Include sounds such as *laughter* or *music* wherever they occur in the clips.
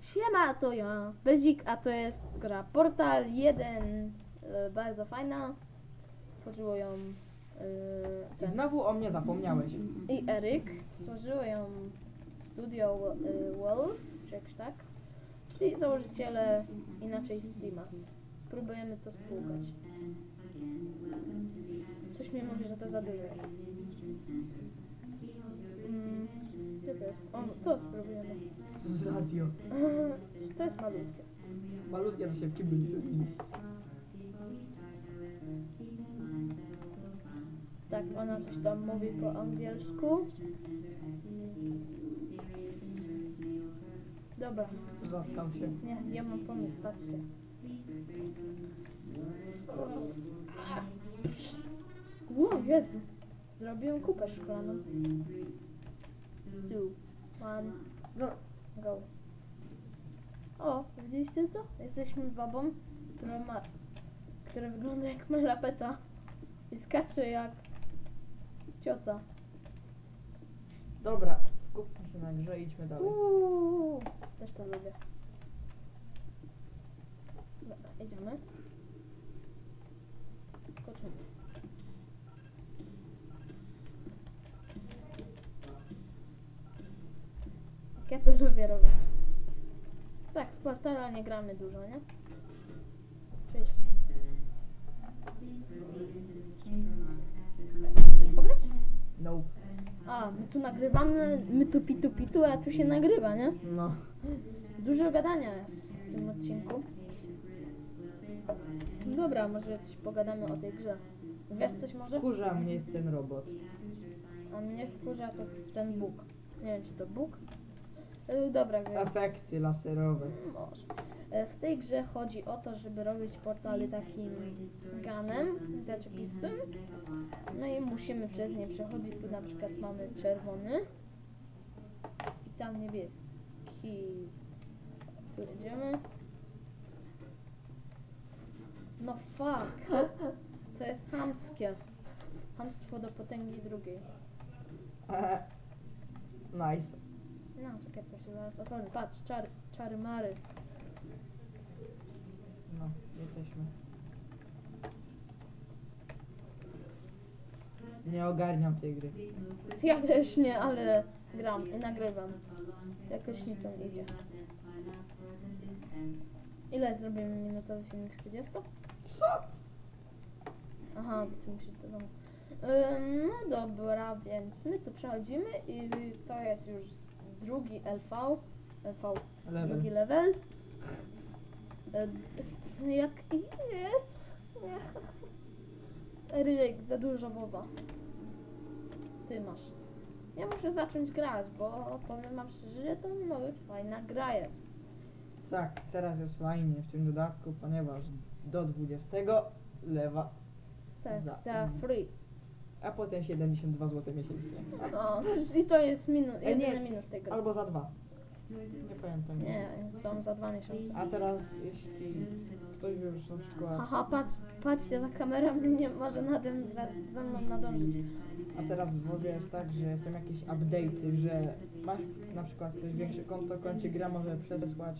Siema, to ja, Bezik, a to jest gra Portal 1, e, bardzo fajna. Stworzyło ją e, I ten, znowu o mnie zapomniałeś. i Eryk. Stworzyło ją studio e, Wolf, czy jakoś tak. Czyli założyciele inaczej Steama. Próbujemy to spłukać. Coś mi mówi, że to za dużo jest. Gdzie to jest? O, to spróbujemy. Radio. *laughs* To jest malutkie. Malutkie to się w kiblu nie. Tak, ona coś tam mówi po angielsku. Dobra, Zatkał się. nie, ja mam pomysł, patrzcie. Ło, Jezu. Zrobiłem kupę szklaną. Two, one, No, go. O, widzieliście to? Jesteśmy babą, która ma... która wygląda jak melapeta i skacze jak ciota. dobra, skupmy się na grze i idźmy dalej. Uuu, też to lubię. Dobra, idziemy. Skoczymy. Jak ja to lubię robić. Tak, w portala nie gramy dużo, nie? Cześć. Chcesz pograć? No. A, my tu nagrywamy, my tu pitu pitu, a tu się nagrywa, nie? No. Dużo gadania jest w tym odcinku. Dobra, może coś pogadamy o tej grze. Wiesz coś może? Wkurza mnie ten robot. A mnie wkurza to ten Bóg. Nie wiem, czy to Bóg? Yy, dobra, więc... Efekty laserowe. Może. E, W tej grze chodzi o to, żeby robić portale takim ganem zaczepistym. No i musimy przez nie przechodzić. Tu na przykład mamy czerwony i tam niebieski. Tu jedziemy. No fuck. To jest chamskie. Hamstwo do potęgi drugiej. Nice. No, czekaj, to się zaraz otworzy. Patrz, czary, czary mary. No, jesteśmy. Nie ogarniam tej gry. Ja też nie, ale gram i nagrywam. Jakoś mi to idzie. Ile zrobimy minutowy filmik? 30? Co? Aha, bo ty musisz do domu. No dobra, więc my tu przechodzimy i to jest już drugi LV. LV, Level. drugi level. E, jak nie, nie. Ryjek, za dużo woda. Ty masz. Ja muszę zacząć grać, bo powiem wam szczerze, że to no, fajna gra jest. Tak, teraz jest fajnie w tym dodatku, ponieważ do 20 lewa, Tak, za free. A potem 72 zł miesięcznie. No, i to jest minus, E, jedyny minus tej gry. Albo za dwa. Nie pamiętam. Nie, są za dwa miesiące. A teraz jeśli ktoś by już na przykład, Haha, patrz, patrzcie, ta kamera mnie nie może na tym za, za mną nadążyć. a teraz w ogóle jest tak, że są jakieś update'y, że masz na przykład ktoś większe konto, koncie gra może przesłać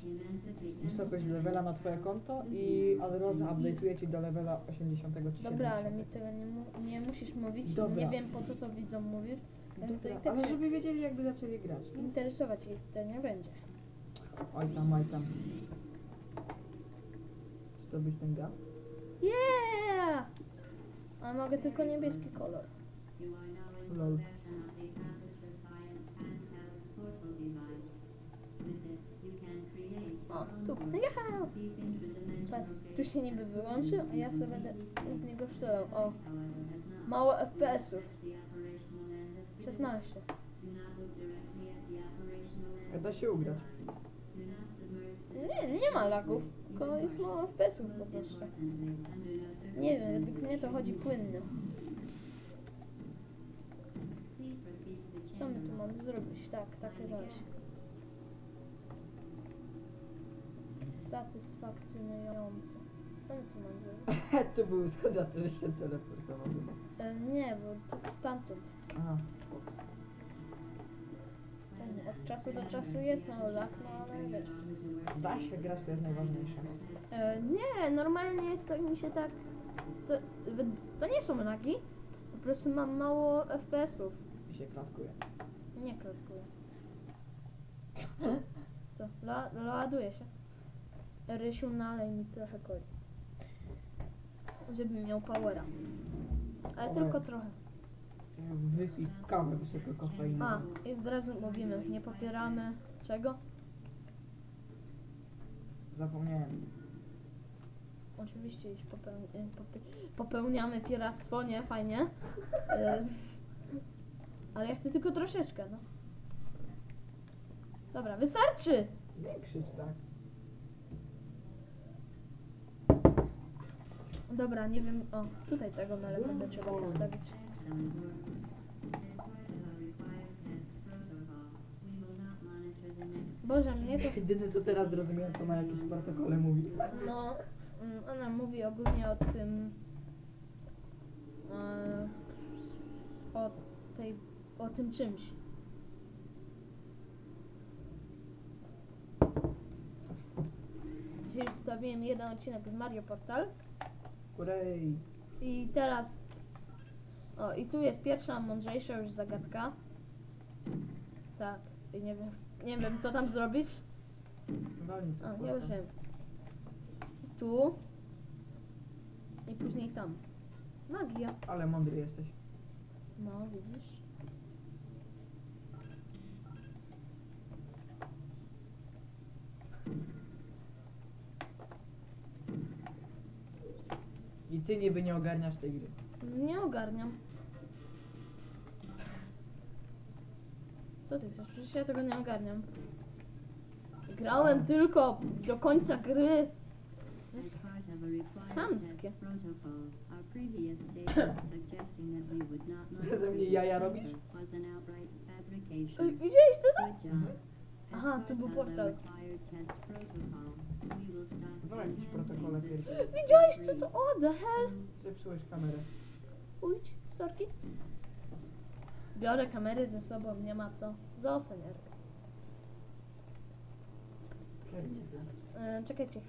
wysokość levela na twoje konto i od razu update'uje ci do levela 80 czy 70. Dobra, ale mi tego nie, mu- nie musisz mówić. Dobra. Nie wiem po co to widzom mówisz. To i Dobra, tak ale żeby wiedzieli jakby zaczęli grać. No. interesować ich to nie będzie. Oj tam, oj tam. Czy to być ten gap? Yeah! A mogę tylko niebieski kolor. Lol. O, tu. Patrz, tu się niby wyłączy, a ja sobie będę z niego strzelał. O, mało FPS-ów. 16. Da się ugrać. Nie, nie ma lagów, tylko jest mało FPS-ów po prostu. Nie wiem, według mnie to chodzi płynnie. Co my tu mamy zrobić? Tak, takie coś. Satysfakcjonujące. Co my tu mamy zrobić? *laughs* to były schody, a to się teleportował. E, nie, bo stamtąd. Aha. Ten od czasu do czasu jest mały lag, no ale wiesz. Da się grać, to jest najważniejsze. E, nie, normalnie to mi się tak. To, to nie są lagi. Po prostu mam mało FPS-ów. I się klatkuje. Nie klatkuję. *laughs* Co? La, ładuje się. Rysiu, nalej mi trochę coli. Żebym miał powera. Ale tylko trochę. Wypij kawę wysokokofeinową. A, i od razu mówimy, nie popieramy czego? Zapomniałem. Oczywiście, jeśli popełni, e, pope, popełniamy piractwo, nie? Fajnie. E, Ale ja chcę tylko troszeczkę, no. Dobra, wystarczy! Nie krzycz tak. Dobra, nie wiem, o, tutaj tego melepę trzeba postawić. Jedyne co teraz zrozumiałem, to na jakimś protokole mówi. No, mm, ona mówi ogólnie o tym. E, o tej. o tym czymś. Dzisiaj wstawiłem jeden odcinek z Mario Portal Kurej. i teraz. O, i tu jest pierwsza, mądrzejsza już zagadka. Tak, i nie wiem, nie wiem co tam zrobić. A, ja już wiem. Tu. I później tam. Magia. Ale mądry jesteś. No, widzisz? I ty niby nie ogarniasz tej gry. Nie ogarniam. Co ty chcesz? Przecież ja tego nie ogarniam. Grałem tylko do końca gry. Chamskie. Ze mnie jaja robisz? Widziałeś to? Aha, tu był portal. No jakiś protokole pierwszy. Widziałeś co to? O, the hell? Zepsułeś kamerę. Pójdź, sorki. Biorę kamery ze sobą, nie ma co. Zostań, Jarek. E, czekajcie.